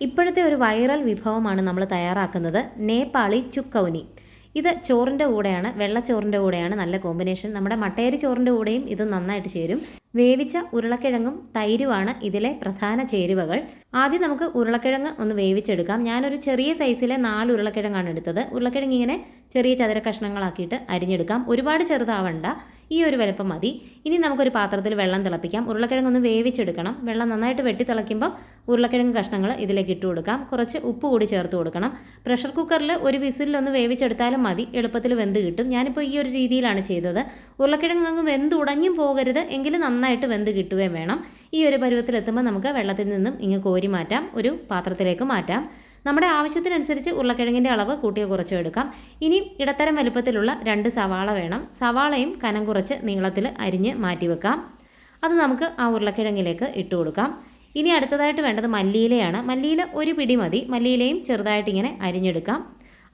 ഇപ്പോഴത്തെ ഒരു വൈറൽ വിഭവമാണ് നമ്മൾ തയ്യാറാക്കുന്നത് നേപ്പാളി ചുക്കൗനി. ഇത് ചോറിന്റെ കൂടെയാണ് വെള്ളച്ചോറിന്റെ കൂടെയാണ് നല്ല കോമ്പിനേഷൻ. നമ്മുടെ മട്ടയരി ചോറിന്റെ കൂടെയും ഇത് നന്നായിട്ട് ചേരും. വേവിച്ച ഉരുളക്കിഴങ്ങും തൈരുമാണ് ഇതിലെ പ്രധാന ചേരുവകൾ. ആദ്യം നമുക്ക് ഉരുളക്കിഴങ്ങ് ഒന്ന് വേവിച്ചെടുക്കാം. ഞാനൊരു ചെറിയ സൈസിലെ നാല് ഉരുളക്കിഴങ്ങാണ് എടുത്തത്. ഉരുളക്കിഴങ്ങ് ഇങ്ങനെ ചെറിയ ചതുര കഷ്ണങ്ങളാക്കിയിട്ട് അരിഞ്ഞെടുക്കാം. ഒരുപാട് ചെറുതാവണ്ട ഈ ഒരു വലുപ്പം മതി. ഇനി നമുക്കൊരു പാത്രത്തിൽ വെള്ളം തിളപ്പിക്കാം. ഉരുളക്കിഴങ്ങ് ഒന്ന് വേവിച്ചെടുക്കണം. വെള്ളം നന്നായിട്ട് വെട്ടി തിളയ്ക്കുമ്പോൾ ഉരുളക്കിഴങ്ങ് കഷ്ണങ്ങൾ ഇതിലേക്ക് ഇട്ട് കൊടുക്കാം. കുറച്ച് ഉപ്പ് കൂടി ചേർത്ത് കൊടുക്കണം. പ്രഷർ കുക്കറിൽ ഒരു വിസിലൊന്ന് വേവിച്ചെടുത്താലും മതി. എളുപ്പത്തിൽ വെന്ത് കിട്ടും. ഞാനിപ്പോൾ ഈ ഒരു രീതിയിലാണ് ചെയ്തത്. ഉരുളക്കിഴങ്ങ് അങ്ങ് വെന്ത് ഉടഞ്ഞും പോകരുത്. എങ്കിലും നന്നായിട്ട് വെന്ത് കിട്ടുകയും വേണം. ഈ ഒരു പരുവത്തിലെത്തുമ്പോൾ നമുക്ക് വെള്ളത്തിൽ നിന്നും ഇങ്ങ് കോരി മാറ്റാം. ഒരു പാത്രത്തിലേക്ക് മാറ്റാം. നമ്മുടെ ആവശ്യത്തിനനുസരിച്ച് ഉരുളക്കിഴങ്ങിന്റെ അളവ് കൂട്ടിയ കുറച്ചോ എടുക്കാം. ഇനി ഇടത്തരം വലുപ്പത്തിലുള്ള രണ്ട് സവാള വേണം. സവാളയും കനം കുറച്ച് നീളത്തിൽ അരിഞ്ഞ് മാറ്റി വെക്കാം. അത് നമുക്ക് ആ ഉരുളക്കിഴങ്ങിലേക്ക് ഇട്ട് കൊടുക്കാം. ഇനി അടുത്തതായിട്ട് വേണ്ടത് മല്ലിയിലയാണ്. മല്ലിയില ഒരു പിടി മതി. മല്ലിയിലയും ചെറുതായിട്ട് ഇങ്ങനെ അരിഞ്ഞെടുക്കാം.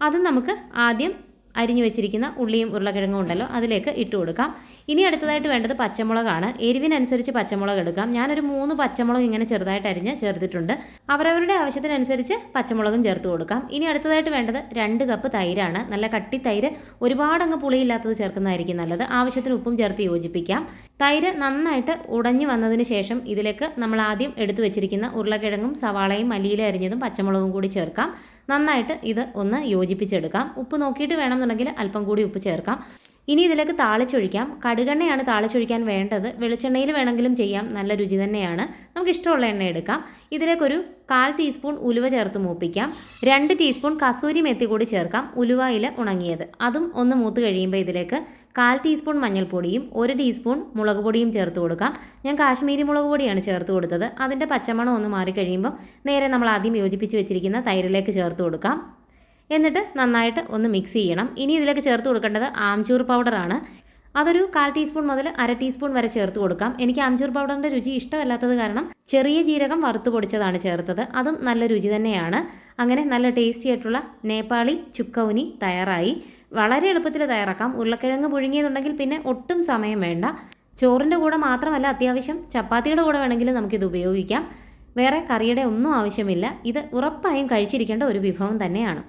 അതും നമുക്ക് ആദ്യം അരിഞ്ഞു വെച്ചിരിക്കുന്ന ഉള്ളിയും ഉരുളക്കിഴങ്ങും ഉണ്ടല്ലോ അതിലേക്ക് ഇട്ട് കൊടുക്കാം. ഇനി അടുത്തതായിട്ട് വേണ്ടത് പച്ചമുളകാണ്. എരിവിനനുസരിച്ച് പച്ചമുളക് എടുക്കാം. ഞാനൊരു മൂന്ന് പച്ചമുളക് ഇങ്ങനെ ചെറുതായിട്ട് അരിഞ്ഞ് ചേർത്തിട്ടുണ്ട്. അവരവരുടെ ആവശ്യത്തിനനുസരിച്ച് പച്ചമുളകും ചേർത്ത് കൊടുക്കാം. ഇനി അടുത്തതായിട്ട് വേണ്ടത് രണ്ട് കപ്പ് തൈരാണ്. നല്ല കട്ടി തൈര് ഒരുപാടങ്ങ് പുളിയില്ലാത്തത് ചേർക്കുന്നതായിരിക്കും നല്ലത്. ആവശ്യത്തിന് ഉപ്പും ചേർത്ത് യോജിപ്പിക്കാം. തൈര് നന്നായിട്ട് ഉടഞ്ഞു വന്നതിന് ശേഷം ഇതിലേക്ക് നമ്മൾ ആദ്യം എടുത്തു വെച്ചിരിക്കുന്ന ഉരുളക്കിഴങ്ങും സവാളയും മല്ലിയില അരിഞ്ഞതും പച്ചമുളകും കൂടി ചേർക്കാം. നന്നായിട്ട് ഇത് ഒന്ന് യോജിപ്പിച്ചെടുക്കാം. ഉപ്പ് നോക്കിയിട്ട് വേണമെന്നുണ്ടെങ്കിൽ അല്പം കൂടി ഉപ്പ് ചേർക്കാം. ഇനി ഇതിലേക്ക് താളിച്ചൊഴിക്കാം. കടുകെണ്ണയാണ് താളിച്ചൊഴിക്കാൻ വേണ്ടത്. വെളിച്ചെണ്ണയിൽ വേണമെങ്കിലും ചെയ്യാം. നല്ല രുചി തന്നെയാണ്. നമുക്ക് ഇഷ്ടമുള്ള എണ്ണ എടുക്കാം. ഇതിലേക്കൊരു കാൽ ടീസ്പൂൺ ഉലുവ ചേർത്ത് മൂപ്പിക്കാം. രണ്ട് ടീസ്പൂൺ കസൂരി മെത്തി കൂടി ചേർക്കാം. ഉലുവയിൽ ഉണങ്ങിയത്. അതും ഒന്ന് മൂത്ത് കഴിയുമ്പോൾ ഇതിലേക്ക് കാൽ ടീസ്പൂൺ മഞ്ഞൾപ്പൊടിയും ഒരു ടീസ്പൂൺ മുളക് പൊടിയും ചേർത്ത് കൊടുക്കാം. ഞാൻ കാശ്മീരി മുളക് പൊടിയാണ് ചേർത്ത് കൊടുത്തത്. അതിന്റെ പച്ചമണം ഒന്ന് മാറിക്കഴിയുമ്പോൾ നേരെ നമ്മൾ ആദ്യം യോജിപ്പിച്ച് വെച്ചിരിക്കുന്ന തൈരിലേക്ക് ചേർത്ത് കൊടുക്കാം. എന്നിട്ട് നന്നായിട്ട് ഒന്ന് മിക്സ് ചെയ്യണം. ഇനി ഇതിലേക്ക് ചേർത്ത് കൊടുക്കേണ്ടത് ആംചൂർ പൗഡറാണ് അതൊരു കാൽ ടീസ്പൂൺ മുതൽ അര ടീസ്പൂൺ വരെ ചേർത്ത് കൊടുക്കാം. എനിക്ക് ആംചൂർ പൗഡറിന്റെ രുചി ഇഷ്ടമല്ലാത്തത് കാരണം ചെറിയ ജീരകം വറുത്ത് പൊടിച്ചതാണ് ചേർത്തത്. അതും നല്ല രുചി തന്നെയാണ്. അങ്ങനെ നല്ല ടേസ്റ്റി ആയിട്ടുള്ള നേപ്പാളി ചുക്കൗനി തയ്യാറായി. വളരെ എളുപ്പത്തിൽ തയ്യാറാക്കാം. ഉരുളക്കിഴങ്ങ് പുഴുങ്ങിയതുണ്ടെങ്കിൽ പിന്നെ ഒട്ടും സമയം വേണ്ട. ചോറിന്റെ കൂടെ മാത്രമല്ല അത്യാവശ്യം ചപ്പാത്തിയുടെ കൂടെ വേണമെങ്കിലും നമുക്കിത് ഉപയോഗിക്കാം. വേറെ കറിയുടെ ഒന്നും ആവശ്യമില്ല. ഇത് ഉറപ്പായും കഴിച്ചിരിക്കേണ്ട ഒരു വിഭവം തന്നെയാണ്.